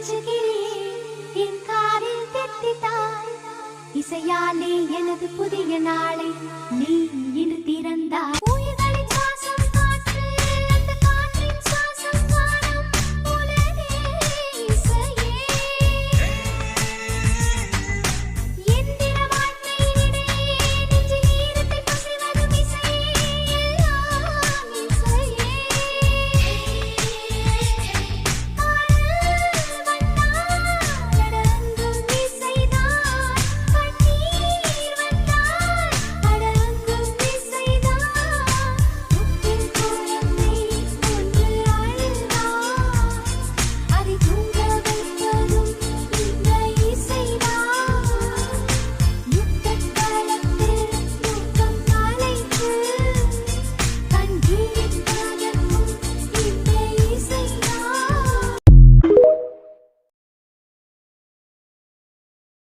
beach என் காரில் தெத்தித்தாய் இசையாலே எனது புதிய நாளை